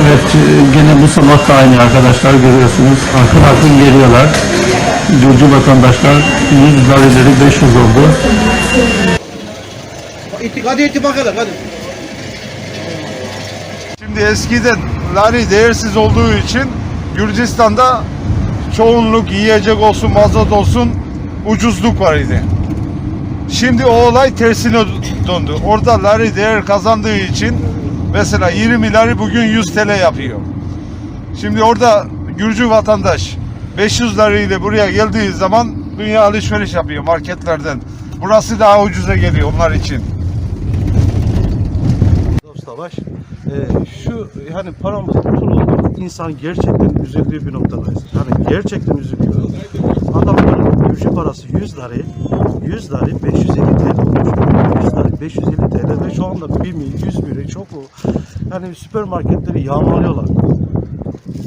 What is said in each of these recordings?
Evet, e, gene bu sabah da aynı arkadaşlar görüyorsunuz. Akın akın geliyorlar. Gürcü vatandaşlar 100 larileri 500 oldu. Hadi ittik bakalım hadi. Şimdi eskiden lari değersiz olduğu için Gürcistan'da çoğunluk yiyecek olsun, mazot olsun ucuzluk var idi. Şimdi o olay tersine döndü. Orada lari değer kazandığı için mesela 20 lari bugün 100 TL yapıyor. Şimdi orada Gürcü vatandaş 500 lari ile buraya geldiği zaman dünya alışveriş yapıyor marketlerden. Burası daha ucuza geliyor onlar için. Savaş. Ee, şu yani paramız pul oldu. İnsan gerçekten üzüldüğü bir noktadayız. Yani gerçekten üzülüyor. Adamların Gürcü parası 100 lira, 100 lira 550 TL olmuş. 100 lira 550 TL ve şu anda 1 milyon 100 milyon çok o. Yani süpermarketleri yağmalıyorlar.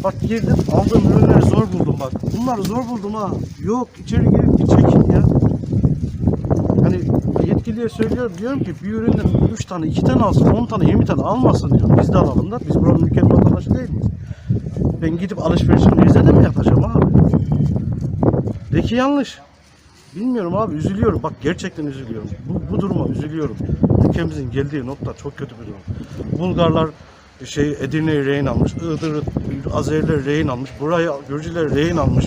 Bak girdim aldığım ürünleri zor buldum bak. Bunları zor buldum ha. Yok içeri girip bir çekin ya. Hani yetkiliye söylüyorum diyorum ki bir üründen 3 tane 2 tane alsın 10 tane 20 tane almasın diyorum. Biz de alalım da biz buranın ülkenin vatandaşı değil miyiz? Ben gidip alışverişimi Rize'de mi yapacağım abi? De ki yanlış. Bilmiyorum abi üzülüyorum. Bak gerçekten üzülüyorum. Bu, bu duruma üzülüyorum. Ülkemizin geldiği nokta çok kötü bir durum. Bulgarlar şey Edirne'yi rehin almış. Iğdır'ı Azeriler rehin almış. Burayı Gürcüler rehin almış.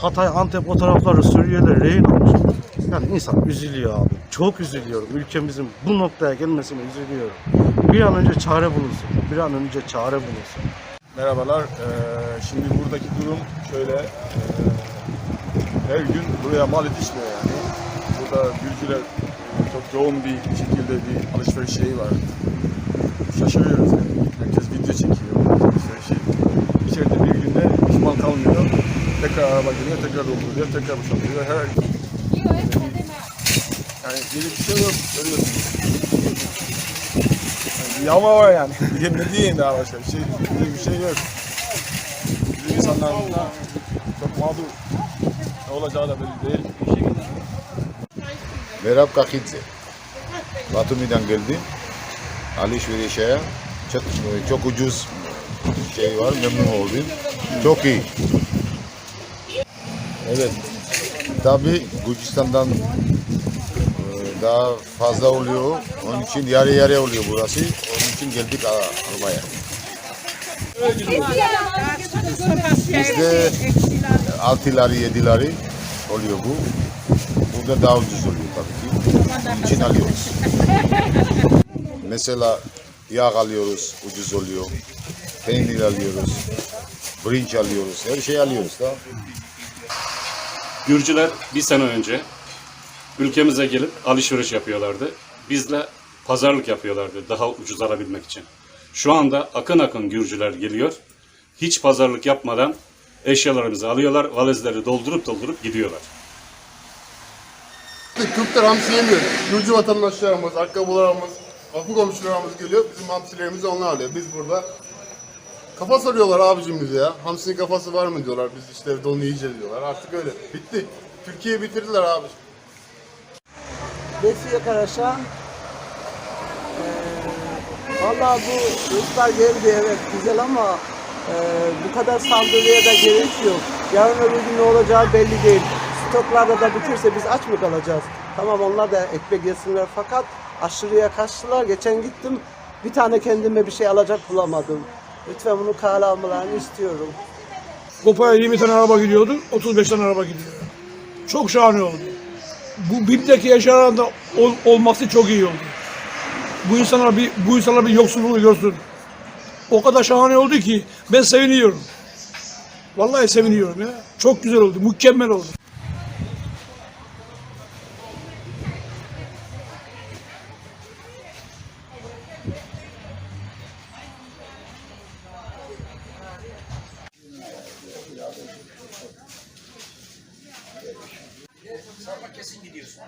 Hatay, Antep o tarafları Suriyeliler rehin almış. Yani insan üzülüyor abi. Çok üzülüyorum. Ülkemizin bu noktaya gelmesine üzülüyorum. Bir an önce çare bulunsun. Bir an önce çare bulunsun. Merhabalar. Ee, şimdi buradaki durum şöyle. ee, her gün buraya mal yetişmiyor yani. Burada Gürcüler çok yoğun bir şekilde bir alışveriş şeyi var. Şaşırıyoruz yani. Herkes video çekiyor. Alışverişi. İçeride bir günde hiç mal kalmıyor. Tekrar araba geliyor, tekrar dolduruyor, tekrar boşaltıyor. Her yani yeni bir şey yok. Görüyorsunuz. Yani yağma var yani. ne diyeyim daha başka bir şey, bir şey yok. Bizim insanlar çok mağdur. Ne olacağı da belli değil. Merhaba Kakidze. Batumi'den geldim. Alışverişe çok, çok ucuz şey var, memnun oldum. Çok iyi. Evet. Tabi Gürcistan'dan e, daha fazla oluyor. Onun için yarı yarı oluyor burası. Onun için geldik almaya. Bizde 6 lari 7 lari oluyor bu. Burada daha ucuz oluyor tabii ki. İçin alıyoruz. Mesela yağ alıyoruz, ucuz oluyor. Peynir alıyoruz. Brinç alıyoruz. Her şey alıyoruz da. Gürcüler bir sene önce ülkemize gelip alışveriş yapıyorlardı. Bizle pazarlık yapıyorlardı daha ucuz alabilmek için. Şu anda akın akın Gürcüler geliyor. Hiç pazarlık yapmadan eşyalarımızı alıyorlar, valizleri doldurup doldurup gidiyorlar. Türkler hamsi yemiyor. Gürcü vatandaşlarımız, ayakkabılarımız, kapı komşularımız geliyor. Bizim hamsilerimizi onlar alıyor. Biz burada kafa soruyorlar abicim bize ya. Hamsinin kafası var mı diyorlar. Biz işte evde onu yiyeceğiz diyorlar. Artık öyle. Bitti. Türkiye'yi bitirdiler abi. Besiye Karaş'a Valla bu Ruslar geldi evet güzel ama e, bu kadar saldırıya da gerek yok. Yarın öbür gün ne olacağı belli değil. Stoklarda da bitirse biz aç mı kalacağız? Tamam onlar da ekmek yesinler fakat aşırıya kaçtılar. Geçen gittim bir tane kendime bir şey alacak bulamadım. Lütfen bunu kale almalarını istiyorum. Kopa'ya 20 tane araba gidiyordu, 35 tane araba gidiyor. Çok şahane oldu. Bu BİM'deki eşyaların da ol- olması çok iyi oldu. Bu insanlar bir bu insanlar bir yoksulluğu görsün. O kadar şahane oldu ki ben seviniyorum. Vallahi seviniyorum ya. Çok güzel oldu, mükemmel oldu. Kesin gidiyorsun.